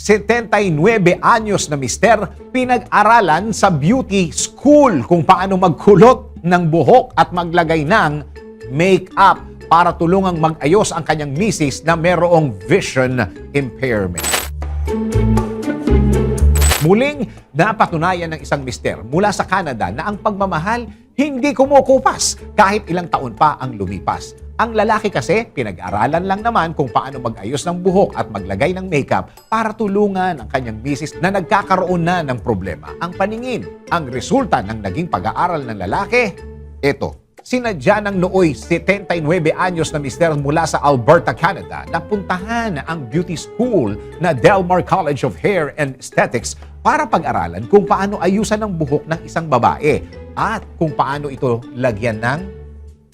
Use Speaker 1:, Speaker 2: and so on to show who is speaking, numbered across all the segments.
Speaker 1: 79 anyos na mister pinag-aralan sa beauty school kung paano magkulot ng buhok at maglagay ng make-up para tulungang mag-ayos ang kanyang misis na merong vision impairment. Muling napatunayan ng isang mister mula sa Canada na ang pagmamahal hindi kumukupas kahit ilang taon pa ang lumipas. Ang lalaki kasi, pinag-aralan lang naman kung paano mag-ayos ng buhok at maglagay ng makeup para tulungan ang kanyang misis na nagkakaroon na ng problema. Ang paningin, ang resulta ng naging pag-aaral ng lalaki, ito. Sinadya ng nooy 79 anyos na mister mula sa Alberta, Canada na puntahan ang beauty school na Delmar College of Hair and Aesthetics para pag-aralan kung paano ayusan ang buhok ng isang babae at kung paano ito lagyan ng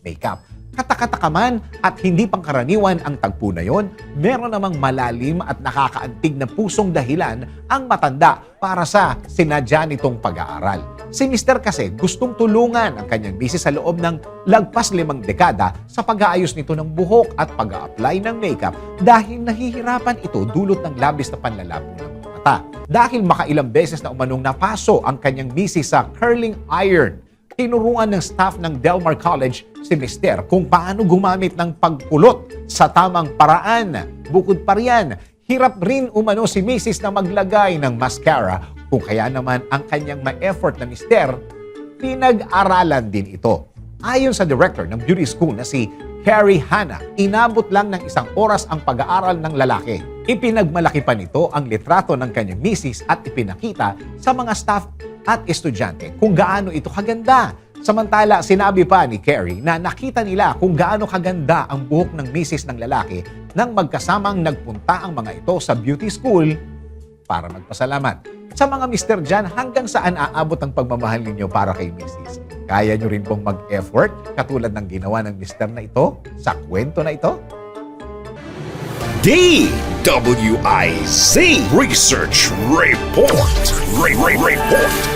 Speaker 1: makeup. Katakataka man at hindi pangkaraniwan ang tagpo na yon, meron namang malalim at nakakaantig na pusong dahilan ang matanda para sa sinadya nitong pag-aaral. Si Mr. kasi gustong tulungan ang kanyang misis sa loob ng lagpas limang dekada sa pag-aayos nito ng buhok at pag-a-apply ng makeup dahil nahihirapan ito dulot ng labis na panlalabo ng mata. Dahil makailang beses na umanong napaso ang kanyang misis sa curling iron, tinuruan ng staff ng Delmar College si Mister kung paano gumamit ng pagkulot sa tamang paraan. Bukod pa riyan, hirap rin umano si Mrs. na maglagay ng mascara kung kaya naman ang kanyang ma-effort na Mister, pinag-aralan din ito. Ayon sa director ng beauty school na si Carrie Hanna, inabot lang ng isang oras ang pag-aaral ng lalaki. Ipinagmalaki pa nito ang litrato ng kanyang misis at ipinakita sa mga staff at estudyante kung gaano ito kaganda. Samantala, sinabi pa ni Carrie na nakita nila kung gaano kaganda ang buhok ng misis ng lalaki nang magkasamang nagpunta ang mga ito sa beauty school para magpasalamat. Sa mga mister dyan, hanggang saan aabot ang pagmamahal ninyo para kay misis? Kaya nyo rin pong mag-effort katulad ng ginawa ng mister na ito sa kwento na ito?
Speaker 2: DWIZ Research Report. Re- Re- Report.